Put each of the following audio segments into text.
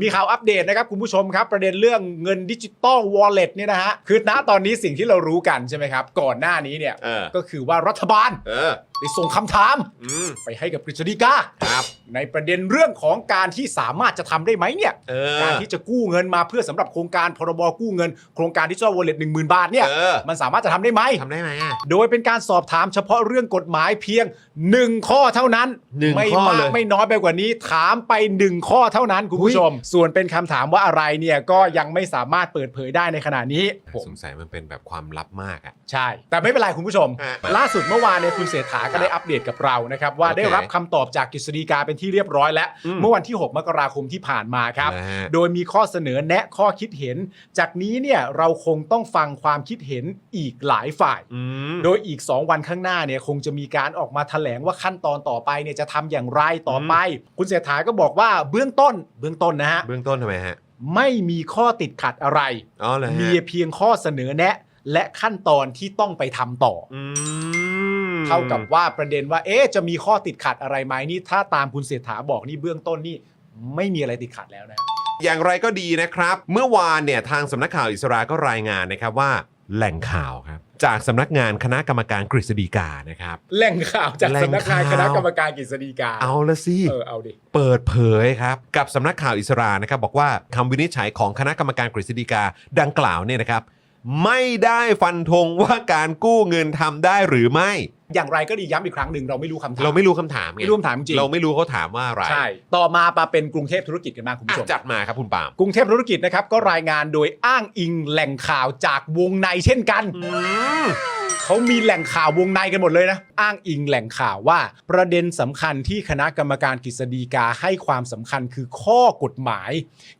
มีข่าวอัปเดตนะครับคุณผู้ชมครับ ประเด็นเรื่องเงินดิจิตอลวอลเล็ตเนี่ยนะฮะ คือณตอนนี้สิ่งที่เรารู้กันใช่ไหมครับ ก่อนหน้านี้เนี่ยเออ ก็คือว่ารัฐบาล เออ ได้ส่งคำถาม อืม ไปให้กับกฤษฎีกาครับในประเด็นเรื่องของการที่สามารถจะทำได้ไหมเนี่ยเออ การที่จะกู้เงินมาเพื่อสำหรับโครงการพรบกู้เงิน โครงการดิจิทัลวอลเล็ตหนึ่งหมื่นบาทเนี่ยเออมันสามารถจะทำได้ไหม ทำได้ไหมอะ โดยเป็นการสอบถามเฉพาะเรื่องกฎหมายเพียง 1 ข้อเท่านั้น หนึ่งไม่ข้อมากเลยไม่น้อยไปกว่านี้ ถามไป 1 ข้อเท่านั้นคุณผู้ชม ส่วนเป็นคำถามว่าอะไรเนี่ยก็ยังไม่สามารถเปิดเผยได้ในขณะนี้ผมสงสัยมันเป็นแบบความลับมากอะ ใช่ แต่ไม่เป็นไรคุณผู้ชม ฮะ ล่าสุดเมื่อวานเนี่ยคุณเสถาก็ได้อัปเดตกับเรานะครับ ว่าโอเคได้รับคำตอบจากกฤษฎีกาเป็นที่เรียบร้อยแล้วอืมเมื่อวันที่ 6 มกราคมที่ผ่านมาครับ นะฮะ โดยมีข้อเสนอแนะข้อคิดเห็น จากนี้เนี่ยเราคงต้องฟังความคิดเห็นอีกหลายฝ่าย อืม โดยอีก 2 วันข้างหน้าเนี่ยคงจะมีการออกมาแถลงว่าขั้นตอนต่อไปเนี่ยจะทำอย่างไรต่อไป คุณเสถาก็บอกว่าเบื้องต้นเบื้องต้นนะฮะ เบื้องต้นทำไมฮะ ไม่มีข้อติดขัดอะไร อ๋อเหรอฮะมีเพียงข้อเสนอแนะ และขั้นตอนที่ต้องไปทำต่อออืมเท่ากับว่าประเด็นว่า เอ๊ะจะมีข้อติดขัดอะไรไหมนี่ถ้าตามคุณเศรษฐาบอกนี่เบื้องต้นนี่ไม่มีอะไรติดขัดแล้วนะ อย่างไรก็ดีนะครับ เมื่อวานเนี่ยทางสำนักข่าวอิสราก็รายงานนะครับว่าแหล่งข่าวครับจากสำนักงานคณะกรรมการกฤษฎีกานะครับ แหล่งข่าวจากแหล่งสำนักงานข่าวคณะกรรมการกฤษฎีกา เอาละสิเออเอาดิเปิดเผยครับกับสำนักข่าวอิสรานะครับ บอกว่าคำวินิจฉัยของคณะกรรมการกฤษฎีกาดังกล่าวเนี่ยนะครับ ไม่ได้ฟันธงว่าการกู้เงินทำได้หรือไม่ อย่างไรก็ดีย้ำอีกครั้งหนึ่งเราไม่รู้คำถามเราไม่รู้คำถามไงไม่รู้คำถามจริงเราไม่รู้เขาถามว่าอะไรใช่ต่อมามาเป็นกรุงเทพธุรกิจกันบ้างคุณอะผู้ชมจัดมาครับคุณปาล์ม กรุงเทพธุรกิจนะครับก็รายงานโดยอ้างอิงแหล่งข่าวจากวงในเช่นกัน เขามีแหล่งข่าววงในกันหมดเลยนะ อ้างอิงแหล่งข่าวว่า ประเด็นสำคัญที่คณะกรรมการกฤษฎีกาให้ความสำคัญคือข้อกฎหมาย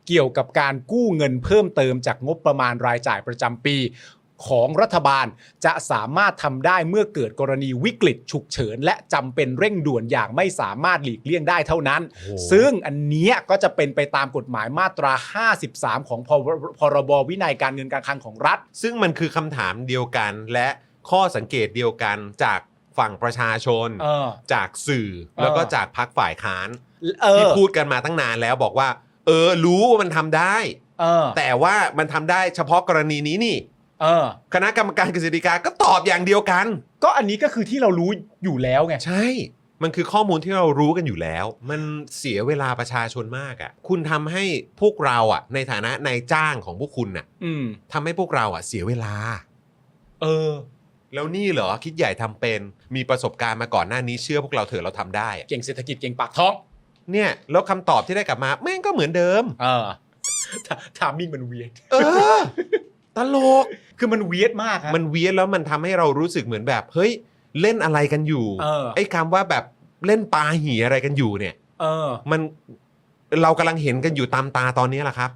เกี่ยวกับการกู้เงินเพิ่มเติมจากงบประมาณรายจ่ายประจำปี ของรัฐบาลจะสามารถทำได้เมื่อเกิดกรณีวิกฤตฉุกเฉิน และจำเป็นเร่งด่วนอย่างไม่สามารถหลีกเลี่ยงได้เท่านั้นโอ้ซึ่งอันเนี้ยก็จะเป็นไปตามกฎหมายมาตรา 53 ของพรพรบวินัยการเงินการคลังของรัฐ ซึ่งมันคือคำถามเดียวกันและข้อสังเกตเดียวกันจากฝั่งประชาชน เออ จากสื่อแล้วก็จากพักฝ่ายค้านเอที่อพูดกันมาตั้งนานแล้วบอกว่า เออรู้ว่ามันทำได้ เออแต่ว่ามันทำได้เฉพาะกรณีนี้นี่ เออ คณะกรรมการกฤษฎีกาก็ตอบอย่างเดียวกัน ก็อันนี้ก็คือที่เรารู้อยู่แล้วไง ใช่ มันคือข้อมูลที่เรารู้กันอยู่แล้ว มันเสียเวลาประชาชนมากอะ่ะ คุณทำให้พวกเราอะ ในฐานะนายจ้างของพวกคุณน่ะอืม ทำให้พวกเราอะเสียเวลา เออ แล้วนี่เหรอคิดใหญ่ทำเป็น มีประสบการณ์มาก่อนหน้านี้เชื่อพวกเราเถอะเราทำได้อะเก่งเศรษฐกิจเก่งปากท้อง เนี่ยแล้วคำตอบที่ได้กลับมาแม่งก็เหมือนเดิม เออทามิ่งมันเวียดเออ ตลก คือมันเวียดมากฮะ มันเวียนแล้วมันทำให้เรารู้สึกเหมือนแบบ เฮ้ย เล่นอะไรกันอยู่ เออ ไอ้คำว่าแบบเล่นปลาหีอะไรกันอยู่เนี่ย เออ มันเรากำลังเห็นกันอยู่ตามตาตอนนี้แหละครับ